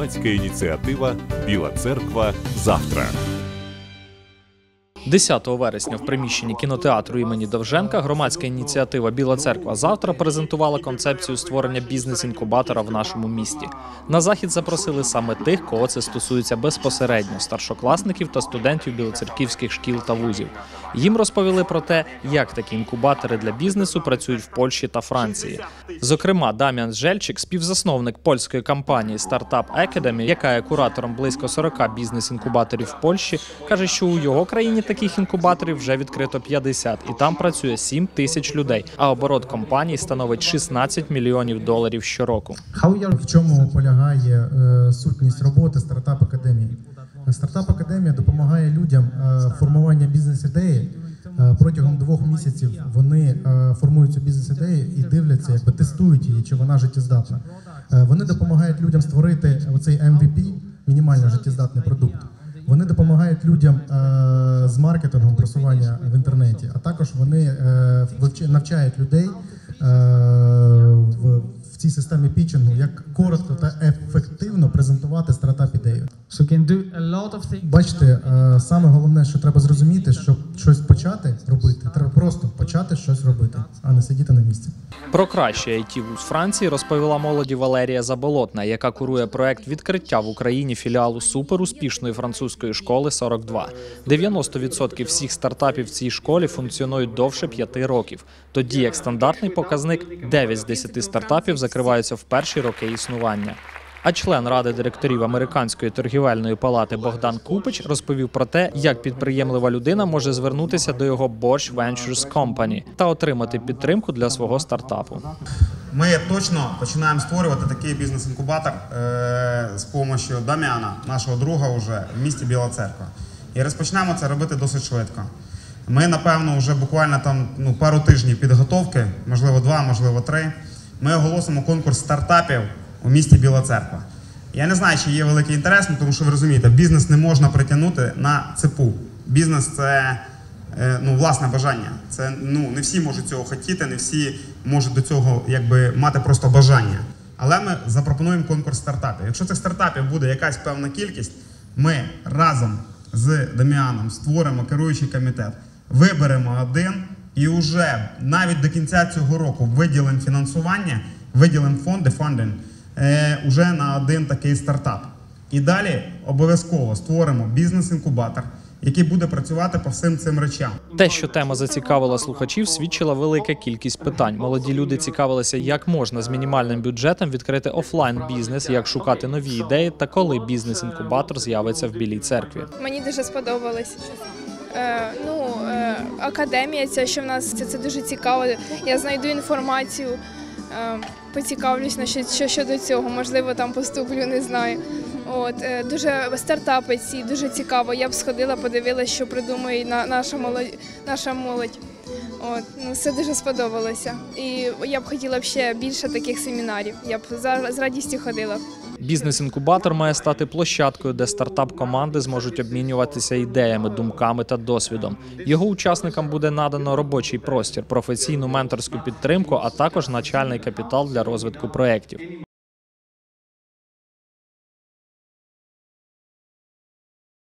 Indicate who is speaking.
Speaker 1: Громадська ініціатива Біла церква завтра.
Speaker 2: 10 вересня в приміщенні кінотеатру імені Довженка громадська ініціатива Біла церква завтра презентувала концепцію створення бізнес-інкубатора в нашому місті. На захід запросили саме тих, кого це стосується безпосередньо старшокласників та студентів білоцерківських шкіл та вузів. Їм розповіли про те, як такі інкубатори для бізнесу працюють в Польщі та Франції. Зокрема, Дам'ян Жельчик, співзасновник польської компанії Startup Academy, яка є куратором близько 40 бізнес-інкубаторів в Польщі, каже, що у його країні таких інкубаторів вже відкрито 50, і там працює 7 тисяч людей. А оборот компаній становить 16 мільйонів доларів щороку.
Speaker 3: В чому полягає е, сутність роботи стартап академії? Стартап академія допомагає людям е, формування бізнес-ідеї. Е, Протягом двох місяців вони формують цю бізнес-ідею і дивляться, якби тестують її, чи вона життєздатна. Вони допомагають людям створити оцей MVP, мінімально життєздатний продукт. Вони допомагають людям е, з маркетингом просування в інтернеті, а також вони е, навчають людей е, цій системі пітчингу, як коротко та ефективно презентувати стартап ідею.
Speaker 4: So can do a lot of things.
Speaker 3: Бачите, е, саме головне, що треба зрозуміти, щоб щось почати робити, треба просто почати щось робити, а не сидіти на місці.
Speaker 2: Про краще IT вуз Франції розповіла молоді Валерія Заболотна, яка курує проект відкриття в Україні філіалу суперуспішної французької школи 42. 90% всіх стартапів в цій школі функціонують довше 5 років. Тоді як стандартний показник 9 з 10 стартапів закриваються в перші роки існування. А член ради директорів американської торгівельної палати Богдан Купич розповів про те, як підприємлива людина може звернутися до його Bosch Ventures Company та отримати підтримку для свого стартапу.
Speaker 5: Ми точно починаємо створювати такий бізнес-інкубатор е, з допомогою Дам'яна, нашого друга, вже в місті Біла Церква. І розпочнемо це робити досить швидко. Ми, напевно, вже буквально там ну, пару тижнів підготовки, можливо, два, можливо, три. Ми оголосимо конкурс стартапів у місті Біла Церква. Я не знаю, чи є великий інтерес, ну, тому що ви розумієте, бізнес не можна притягнути на цепу. Бізнес це е, ну, власне бажання. Це ну, не всі можуть цього хотіти, не всі можуть до цього якби, мати просто бажання. Але ми запропонуємо конкурс стартапів. Якщо цих стартапів буде якась певна кількість, ми разом з Даміаном створимо керуючий комітет, виберемо один і вже навіть до кінця цього року виділимо фінансування, виділимо фонди, фандинг, е, уже на один такий стартап. І далі обов'язково створимо бізнес-інкубатор, який буде працювати по всім цим речам.
Speaker 2: Те, що тема зацікавила слухачів, свідчила велика кількість питань. Молоді люди цікавилися, як можна з мінімальним бюджетом відкрити офлайн бізнес, як шукати нові ідеї та коли бізнес-інкубатор з'явиться в білій церкві.
Speaker 6: Мені дуже сподобалось. Е, ну, е, академія, ця, що в нас це, це дуже цікаво. Я знайду інформацію, е, поцікавлюсь на що, що щодо цього. Можливо, там поступлю, не знаю. От дуже стартапи ці дуже цікаво. Я б сходила, подивилася, що придумує наша молодь. Наша молодь. От, ну, все дуже сподобалося. І я б хотіла б ще більше таких семінарів. Я б за- з радістю ходила.
Speaker 2: Бізнес-інкубатор має стати площадкою, де стартап-команди зможуть обмінюватися ідеями, думками та досвідом. Його учасникам буде надано робочий простір, професійну менторську підтримку, а також начальний капітал для розвитку проєктів.